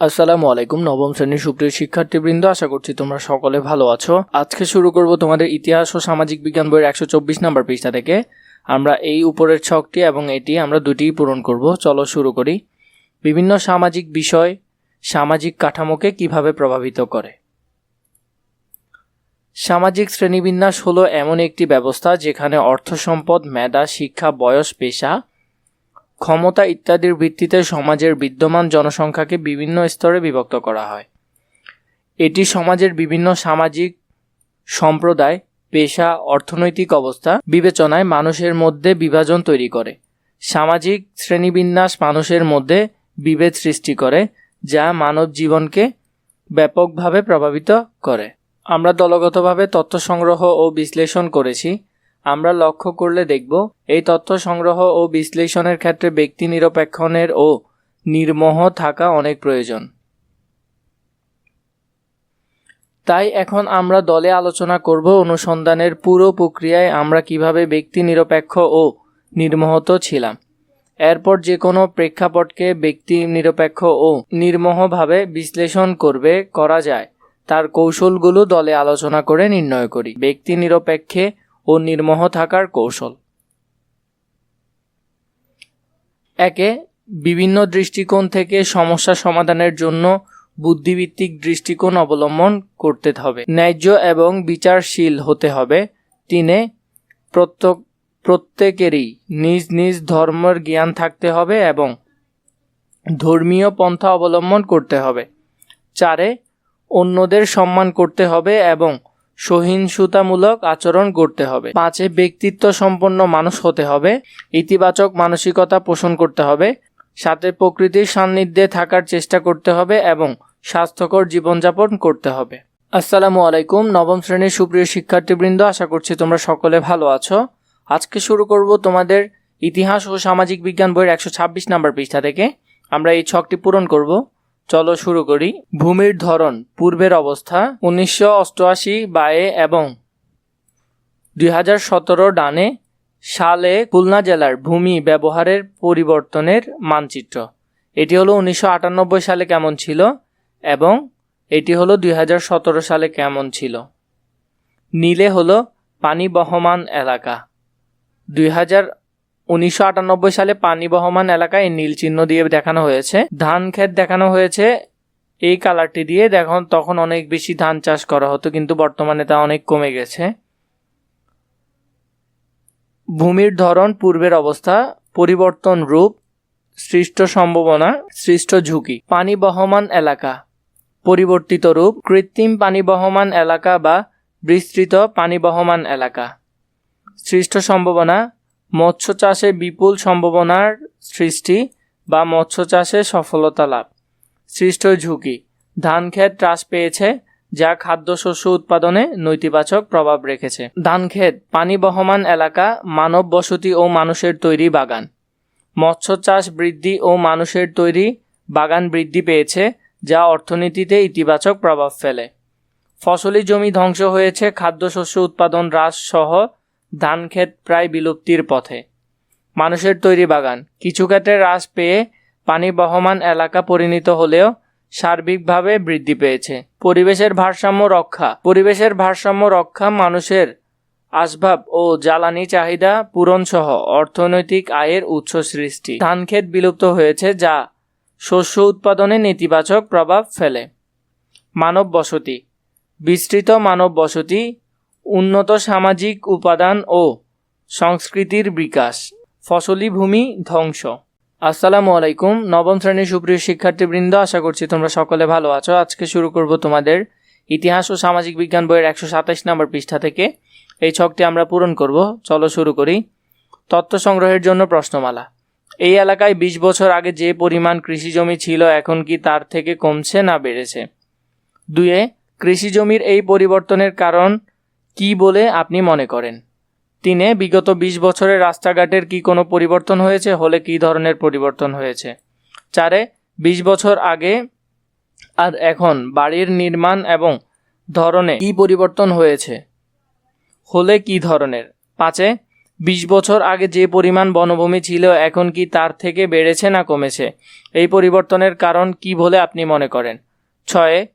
আসসালামু আলাইকুম, নবম শ্রেণির সুপ্রিয় শিক্ষার্থীবৃন্দ, আশা করছি তোমরা সকলে ভালো আছো। আজকে শুরু করব তোমাদের ইতিহাস ও সামাজিক বিজ্ঞান বইয়ের একশো চব্বিশ নম্বর পৃষ্ঠা থেকে। আমরা এই উপরের ছকটি এবং এটি আমরা দুটিই পূরণ করব। চলো শুরু করি। বিভিন্ন সামাজিক বিষয় সামাজিক কাঠামোকে কীভাবে প্রভাবিত করে? সামাজিক শ্রেণীবিন্যাস হলো এমন একটি ব্যবস্থা যেখানে অর্থ সম্পদ, মেধা, শিক্ষা, বয়স, পেশা ক্ষমতা ইত্যাদির ভিত্তিতে সমাজের বিদ্যমান জনসংখ্যাকে বিভিন্ন স্তরে বিভক্ত করা হয়। এটি সমাজের বিভিন্ন সামাজিক, সম্প্রদায়, পেশা, অর্থনৈতিক অবস্থা বিবেচনায় মানুষের মধ্যে বিভাজন তৈরি করে। সামাজিক শ্রেণীবিন্যাস মানুষের মধ্যে বিভেদ সৃষ্টি করে, যা মানব জীবনকে ব্যাপকভাবে প্রভাবিত করে। আমরা দলগতভাবে তথ্য সংগ্রহ ও বিশ্লেষণ করেছি। আমরা লক্ষ্য করলে দেখব, এই তথ্য সংগ্রহ ও বিশ্লেষণের ক্ষেত্রে ব্যক্তি নিরপেক্ষণের ও নির্মোহ থাকা অনেক প্রয়োজন। তাই এখন আমরা দলে আলোচনা করব অনুসন্ধানের পুরো প্রক্রিয়ায় আমরা কীভাবে ব্যক্তি নিরপেক্ষ ও নির্মোহত ছিলাম। এরপর যে কোনো প্রেক্ষাপটকে ব্যক্তি নিরপেক্ষ ও নির্মোহভাবে বিশ্লেষণ করবে, করা যায়। তার কৌশলগুলো দলে আলোচনা করে নির্ণয় করি। ব্যক্তি নিরপেক্ষে ও নির্মোহ থাকার কৌশল। একে বিভিন্ন দৃষ্টিকোণ থেকে সমস্যা সমাধানের জন্য বুদ্ধিভিত্তিক দৃষ্টিকোণ অবলম্বন করতে হবে। ন্যায্য এবং বিচারশীল হতে হবে। তিনে, প্রত্যেক, প্রত্যেকেরই নিজ নিজ ধর্মের জ্ঞান থাকতে হবে এবং ধর্মীয় পন্থা অবলম্বন করতে হবে। চারে, অন্যদের সম্মান করতে হবে এবং সহিংসতামূলক আচরণ করতে হবে। পাঁচে ব্যক্তিত্ব সম্পন্ন মানুষ হতে হবে। ইতিবাচক মানসিকতা পোষণ করতে হবে। সাথে প্রকৃতির সান্নিধ্যে থাকার চেষ্টা করতে হবে এবং স্বাস্থ্যকর জীবনযাপন করতে হবে। আসসালামু আলাইকুম, নবম শ্রেণির সুপ্রিয় শিক্ষার্থীবৃন্দ, আশা করছি তোমরা সকলে ভালো আছো। আজকে শুরু করব তোমাদের ইতিহাস ও সামাজিক বিজ্ঞান বইয়ের একশো ছাব্বিশ নম্বর পৃষ্ঠা থেকে। আমরা এই ছকটি পূরণ করব। চলো শুরু করি। ভূমির ধরন, পূর্বের অবস্থা, উনিশশো অষ্টআশি বায়ে এবং দুই হাজার সতেরো ডানে সালে খুলনা জেলার ভূমি ব্যবহারের পরিবর্তনের মানচিত্র। এটি হলো উনিশশো আটানব্বই সালে কেমন ছিল এবং এটি হলো দুই হাজার সতেরো সালে কেমন ছিল। নীলে হলো পানি বহমান এলাকা। দুই হাজার উনিশশো আটানব্বই সালে পানি বহমান এলাকায় নীল চিহ্ন দিয়ে দেখানো হয়েছে। ধান ক্ষেত দেখানো হয়েছে। এই কালারটি দিয়ে দেখুন, তখন অনেক বেশি ধান চাষ করা হতো, কিন্তু বর্তমানে তা অনেক কমে গেছে। ভূমির ধরন, পূর্বের অবস্থা, পরিবর্তন রূপ, সৃষ্ট সম্ভাবনা, সৃষ্ট ঝুঁকি। পানি বহমান এলাকা, পরিবর্তিত রূপ, কৃত্রিম পানি বহমান এলাকা বা বিস্তৃত পানি বহমান এলাকা। সৃষ্ট সম্ভাবনা মৎস্য চাষে বিপুল সম্ভাবনার সৃষ্টি বা মৎস্য চাষে সফলতা লাভ। সৃষ্ট ঝুঁকি। ধান ক্ষেত হ্রাস পেয়েছে, যা খাদ্যশস্য উৎপাদনে নৈতিবাচক প্রভাব রেখেছে। ধান ক্ষেত, পানি বহমান এলাকা, মানব বসতি ও মানুষের তৈরি বাগান। মৎস্য চাষ বৃদ্ধি ও মানুষের তৈরি বাগান বৃদ্ধি পেয়েছে, যা অর্থনীতিতে ইতিবাচক প্রভাব ফেলে। ফসলি জমি ধ্বংস হয়েছে, খাদ্যশস্য উৎপাদন হ্রাস সহ ধান ক্ষেত প্রায় বিলুপ্তির পথে। মানুষের তৈরি বাগান। কিছু ক্ষেত্রে হ্রাস পেয়ে পানি বহমান এলাকা পরিণত হলেও সার্বিকভাবে বৃদ্ধি পেয়েছে। পরিবেশের ভারসাম্য রক্ষা। পরিবেশের ভারসাম্য রক্ষা মানুষের আসবাব ও জ্বালানি চাহিদা পূরণ সহ অর্থনৈতিক আয়ের উৎস সৃষ্টি। ধান ক্ষেত বিলুপ্ত হয়েছে যা শস্য উৎপাদনে নেতিবাচক প্রভাব ফেলে। মানব বসতি বিস্তৃত মানব বসতি উন্নত সামাজিক উপাদান ও সংস্কৃতির বিকাশ। ফসলি ভূমি ধ্বংস। আসসালামু আলাইকুম। নবম শ্রেণির সুপ্রিয় শিক্ষার্থীবৃন্দ, আশা করছি তোমরা সকলে ভালো আছো। আজকে শুরু করব তোমাদের ইতিহাস ও সামাজিক বিজ্ঞান বইয়ের একশো সাতাইশ নম্বর পৃষ্ঠা থেকে। এই ছকটি আমরা পূরণ করব। চলো শুরু করি। তথ্য সংগ্রহের জন্য প্রশ্নমালা। এই এলাকায় ২০ বছর আগে যে পরিমাণ কৃষি জমি ছিল, এখন কি তার থেকে কমছে না বেড়েছে? দুয়ে কৃষি জমির এই পরিবর্তনের কারণ কি বলে আপনি মনে করেন? তিনে, বিগত ২০ বছরের রাস্তাঘাটের কি কোনো পরিবর্তন হয়েছে? হলে কি ধরনের পরিবর্তন হয়েছে? চারে ২০ বছর আগে আর এখন বাড়ির নির্মাণ এবং ধরনে কি পরিবর্তন হয়েছে? হলে কি ধরনের? পাঁচে, বিশ বছর আগে যে পরিমাণ বনভূমি ছিল এখন কি তার থেকে বেড়েছে না কমেছে? এই পরিবর্তনের কারণ কি বলে আপনি মনে করেন? ছয়ে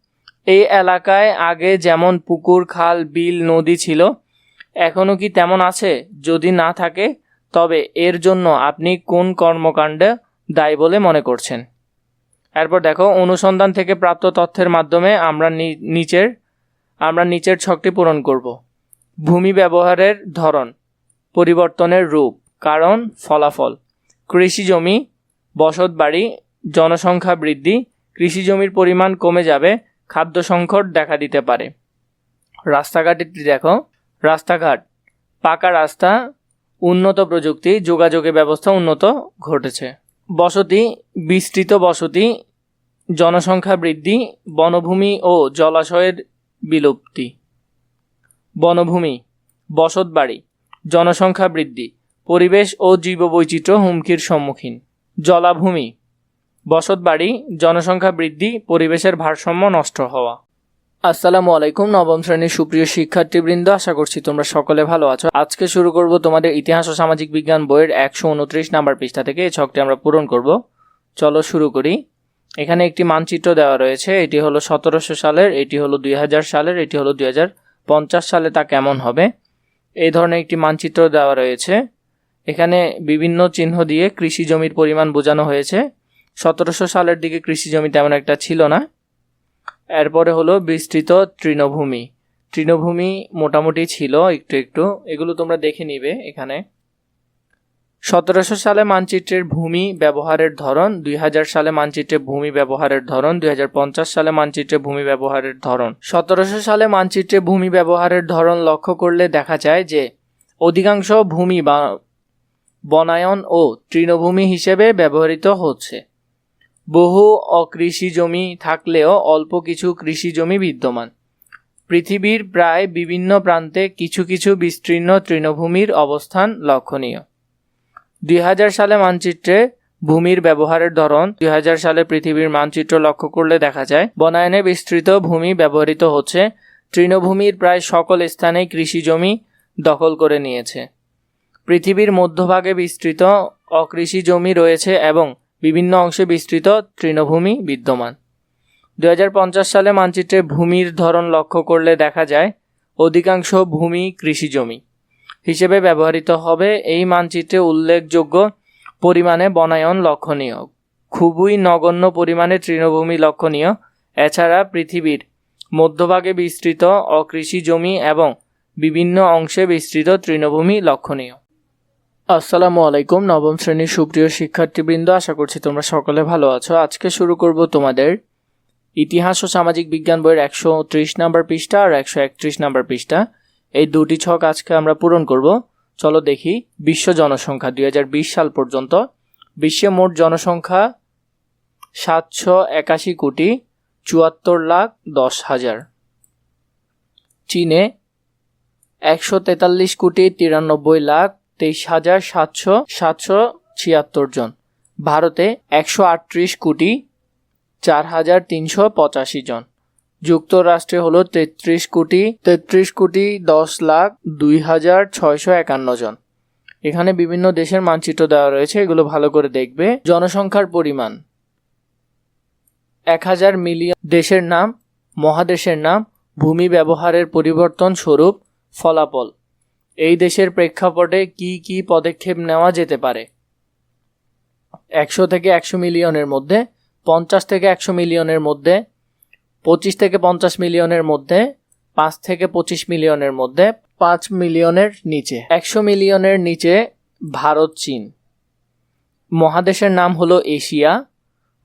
এই এলাকায় আগে যেমন পুকুর, খাল, বিল, নদী ছিল এখনও কি তেমন আছে? যদি না থাকে, তবে এর জন্য আপনি কোন কর্মকাণ্ডে দায়ী বলে মনে করছেন? এরপর দেখো, অনুসন্ধান থেকে প্রাপ্ত তথ্যের মাধ্যমে আমরা নিচের আমরা নিচের ছকটি পূরণ করব। ভূমি ব্যবহারের ধরন, পরিবর্তনের রূপ, কারণ, ফলাফল, কৃষি জমি বসত বাড়ি জনসংখ্যা বৃদ্ধি, কৃষি জমির পরিমাণ কমে যাবে খাদ্য সংকট দেখা দিতে পারে। রাস্তাঘাটটি দেখো। রাস্তাঘাট। পাকা রাস্তা, উন্নত প্রযুক্তি, যোগাযোগের ব্যবস্থা উন্নত ঘটেছে। বসতি, বিস্তৃত বসতি, জনসংখ্যা বৃদ্ধি, বনভূমি ও জলাশয়ের বিলুপ্তি। বনভূমি বসতবাড়ি জনসংখ্যা বৃদ্ধি, পরিবেশ ও জীববৈচিত্র্য হুমকির সম্মুখীন। জলাভূমি বসতবাড়ি জনসংখ্যা বৃদ্ধি, পরিবেশের ভারসাম্য নষ্ট হওয়া। আসসালামু আলাইকুম, নবম শ্রেণির সুপ্রিয় শিক্ষার্থীবৃন্দ, আশা করছি তোমরা সকলে ভালো আছো। আজকে শুরু করব তোমাদের ইতিহাস ও সামাজিক বিজ্ঞান বইয়ের একশো উনত্রিশ নাম্বার পৃষ্ঠা থেকে, এই ছকটি আমরা পূরণ করব। চলো শুরু করি। এখানে একটি মানচিত্র দেওয়া রয়েছে, এটি হলো সতেরোশো সালের, এটি হলো দুই হাজার সালের, এটি হলো দুই হাজার পঞ্চাশ সালে, তা কেমন হবে? এই ধরনের একটি মানচিত্র দেওয়া রয়েছে। এখানে বিভিন্ন চিহ্ন দিয়ে কৃষি জমির পরিমাণ বোঝানো হয়েছে। সতেরোশো সালের দিকে কৃষি জমি তেমন একটা ছিল না। এরপরে হলো বিস্তৃত তৃণভূমি। তৃণভূমি মোটামুটি ছিল একটু একটু। এগুলো তোমরা দেখে নিবে এখানে। সতেরোশো সালে মানচিত্রের ভূমি ব্যবহারের ধরন, দুই হাজার সালে মানচিত্রে ভূমি ব্যবহারের ধরন, দুই হাজার পঞ্চাশ সালে মানচিত্রে ভূমি ব্যবহারের ধরন। সতেরোশো সালে মানচিত্রে ভূমি ব্যবহারের ধরন লক্ষ্য করলে দেখা যায় যে অধিকাংশ ভূমি বা বনায়ন ও তৃণভূমি হিসেবে ব্যবহৃত হচ্ছে। বহু অকৃষি জমি থাকলেও অল্প কিছু কৃষি জমি বিদ্যমান। পৃথিবীর প্রায় বিভিন্ন প্রান্তে কিছু কিছু বিস্তীর্ণ তৃণভূমির অবস্থান লক্ষণীয়। দুই হাজার সালে মানচিত্রে ভূমির ব্যবহারের ধরন, দুই হাজার সালে পৃথিবীর মানচিত্র লক্ষ্য করলে দেখা যায়, বনায়নে বিস্তৃত ভূমি ব্যবহৃত হচ্ছে, তৃণভূমির প্রায় সকল স্থানে কৃষি জমি দখল করে নিয়েছে। পৃথিবীর মধ্যভাগে বিস্তৃত অকৃষি জমি রয়েছে এবং বিভিন্ন অংশে বিস্তৃত তৃণভূমি বিদ্যমান। দু হাজার পঞ্চাশ সালে মানচিত্রে ভূমির ধরন লক্ষ্য করলে দেখা যায়, অধিকাংশ ভূমি কৃষি জমি হিসেবে ব্যবহৃত হবে। এই মানচিত্রে উল্লেখযোগ্য পরিমাণে বনায়ন লক্ষণীয়, খুবই নগণ্য পরিমাণে তৃণভূমি লক্ষণীয়। এছাড়া পৃথিবীর মধ্যভাগে বিস্তৃত অকৃষি জমি এবং বিভিন্ন অংশে বিস্তৃত তৃণভূমি লক্ষণীয়। আসসালামু আলাইকুম, নবম শ্রেণির সুপ্রিয় শিক্ষার্থীবৃন্দ, আশা করছি তোমরা সকলে ভালো আছো। আজকে শুরু করব তোমাদের ইতিহাস ও সামাজিক বিজ্ঞান বইয়ের একশো ত্রিশ নাম্বার পৃষ্ঠা আর একশো একত্রিশ নাম্বার পৃষ্ঠা। এই দুটি ছক আজকে আমরা পূরণ করব। চলো দেখি, বিশ্ব জনসংখ্যা, দুই হাজার বিশ সাল পর্যন্ত। বিশ্বে মোট জনসংখ্যা সাতশো একাশি কোটি চুয়াত্তর লাখ দশ হাজার। চীনে একশো তেতাল্লিশ কোটি তিরানব্বই লাখ তেইশ হাজার সাতশো সাতশো ছিয়াত্তর জন। ভারতে একশো আটত্রিশ কোটি চার হাজার তিনশো পঁচাশি জন। যুক্তরাষ্ট্রে হলো তেত্রিশ কোটি তেত্রিশ কোটি দশ লাখ দুই হাজার ছয়শো একান্ন জন। এখানে বিভিন্ন দেশের মানচিত্র দেওয়া রয়েছে, এগুলো ভালো করে দেখবে। জনসংখ্যার পরিমাণ। এক হাজার মিলিয়ন দেশের নাম, মহাদেশের নাম, ভূমি ব্যবহারের পরিবর্তন স্বরূপ ফলাফল। এই দেশের প্রেক্ষাপটে কি কি পদক্ষেপ নেওয়া যেতে পারে? একশো থেকে একশো মিলিয়নের মধ্যে, পঞ্চাশ থেকে একশো মিলিয়নের মধ্যে, পঁচিশ থেকে পঞ্চাশ মিলিয়নের মধ্যে, পাঁচ থেকে পঁচিশ মিলিয়নের মধ্যে, পাঁচ মিলিয়নের নিচে। একশো মিলিয়নের নিচে ভারত, চীন। মহাদেশের নাম হলো এশিয়া।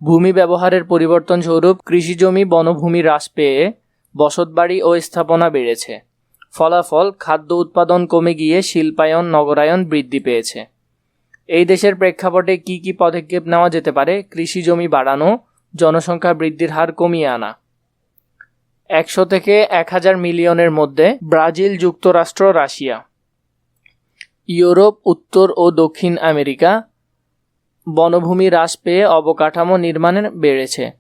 ভূমি ব্যবহারের পরিবর্তন স্বরূপ কৃষিজমি বনভূমি হ্রাস পেয়ে বসতবাড়ি ও স্থাপনা বেড়েছে। ফলাফল খাদ্য উৎপাদন কমে গিয়ে শিল্পায়ন, নগরায়ন বৃদ্ধি পেয়েছে। এই দেশের প্রেক্ষাপটে কি কি পদক্ষেপ নেওয়া যেতে পারে? কৃষি জমি বাড়ানো, জনসংখ্যা বৃদ্ধির হার কমিয়ে আনা। একশো থেকে এক হাজার মিলিয়নের মধ্যে ব্রাজিল যুক্তরাষ্ট্র, রাশিয়া। ইউরোপ, উত্তর ও দক্ষিণ আমেরিকা বনভূমি হ্রাস পেয়ে অবকাঠামো নির্মাণের বেড়েছে।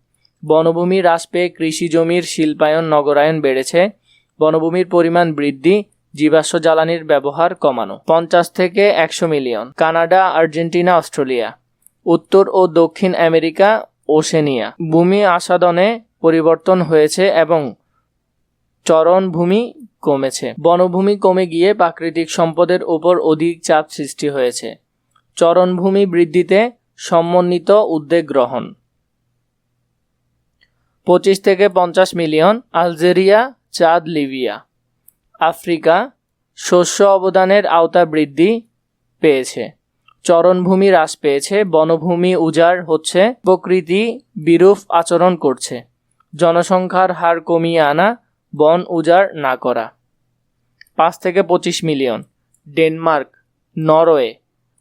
বনভূমি হ্রাস পেয়ে কৃষি জমির শিল্পায়ন, নগরায়ন বেড়েছে। বনভূমির পরিমাণ বৃদ্ধি, জীবাশ্ম জ্বালানির ব্যবহার কমানো, পঞ্চাশ থেকে একশো মিলিয়ন। Canada, Argentina, Australia. উত্তর ও দক্ষিণ আমেরিকা, ওশেনিয়া। ভূমি আসাদনে পরিবর্তন হয়েছে এবং চরণভূমি কমেছে। বনভূমি কমে গিয়ে প্রাকৃতিক সম্পদের উপর অধিক চাপ সৃষ্টি হয়েছে। চরণভূমি বৃদ্ধিতে সমন্বিত উদ্যোগ গ্রহণ। পঁচিশ থেকে পঞ্চাশ million. Algeria Chad Libya. Africa শস্য অবদানের আওতা বৃদ্ধি পেয়েছে। চরণভূমি হ্রাস পেয়েছে, বনভূমি উজাড় হচ্ছে, প্রকৃতি বিরূপ আচরণ করছে। জনসংখ্যার হার কমিয়ে আনা, বন উজাড় না করা। পাঁচ থেকে পঁচিশ million. Denmark, Norway,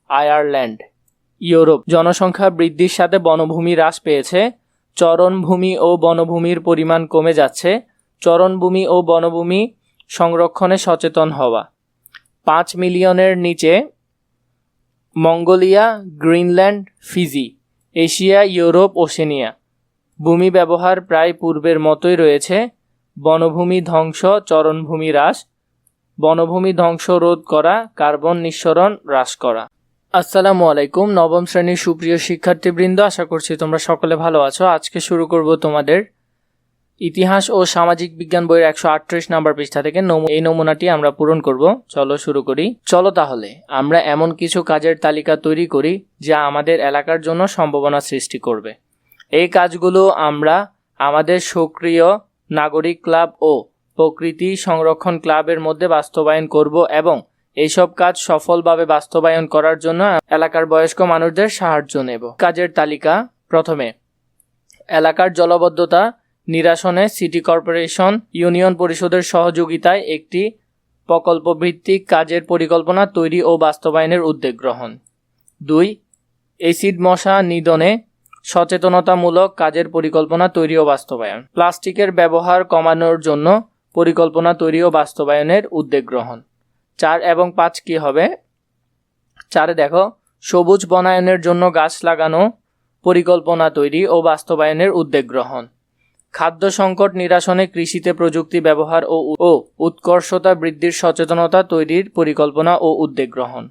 Ireland, Europe. জনসংখ্যা বৃদ্ধির সাথে বনভূমি হ্রাস পেয়েছে, চরণভূমি ও বনভূমির পরিমাণ কমে যাচ্ছে চরণভূমি ও বনভূমি সংরক্ষণে সচেতন হওয়া। পাঁচ মিলিয়নের নিচে Mongolia, Greenland, Fiji, Asia, Europe, Oceania ভূমি ব্যবহার প্রায় পূর্বের মতোই রয়েছে। বনভূমি ধ্বংস, চরণভূমি হ্রাস, বনভূমি ধ্বংস রোধ করা, কার্বন নিঃসরণ হ্রাস করা। আসসালামু আলাইকুম, নবম শ্রেণির সুপ্রিয় শিক্ষার্থীবৃন্দ, আশা করছি তোমরা সকলে ভালো আছো। আজকে শুরু করব তোমাদের ইতিহাস ও সামাজিক বিজ্ঞান বইয়ের একশো আটত্রিশ নাম্বার পৃষ্ঠা থেকে এই নমুনাটি আমরা পূরণ করব। চলো শুরু করি। চলো তাহলে, আমরা এমন কিছু কাজের তালিকা তৈরি করি যা আমাদের এলাকার জন্য সম্ভাবনা সৃষ্টি করবে। এই কাজগুলো আমরা আমাদের সক্রিয় নাগরিক ক্লাব ও প্রকৃতি সংরক্ষণ ক্লাবের মধ্যে বাস্তবায়ন করব এবং এইসব কাজ সফলভাবে বাস্তবায়ন করার জন্য এলাকার বয়স্ক মানুষদের সাহায্য নেব। কাজের তালিকা, প্রথমে, এলাকার জলবদ্ধতা নিরাসনে সিটি কর্পোরেশন ইউনিয়ন পরিষদের সহযোগিতায় একটি প্রকল্প ভিত্তিক কাজের পরিকল্পনা তৈরি ও বাস্তবায়নের উদ্যোগ গ্রহণ। দুই, এসিড মশা নিধনে সচেতনতামূলক কাজের পরিকল্পনা তৈরি ও বাস্তবায়ন। প্লাস্টিকের ব্যবহার কমানোর জন্য পরিকল্পনা তৈরি ও বাস্তবায়নের উদ্যোগ গ্রহণ। চার এবং পাঁচ কি হবে? চারে দেখো, সবুজ বনায়নের জন্য গাছ লাগানো পরিকল্পনা তৈরি ও বাস্তবায়নের উদ্যোগ গ্রহণ। খাদ্য সংকট নিরাসনে কৃষিতে প্রযুক্তি ব্যবহার ও উৎকর্ষতা বৃদ্ধির সচেতনতা তৈরির পরিকল্পনা ও উদ্যোগ গ্রহণ।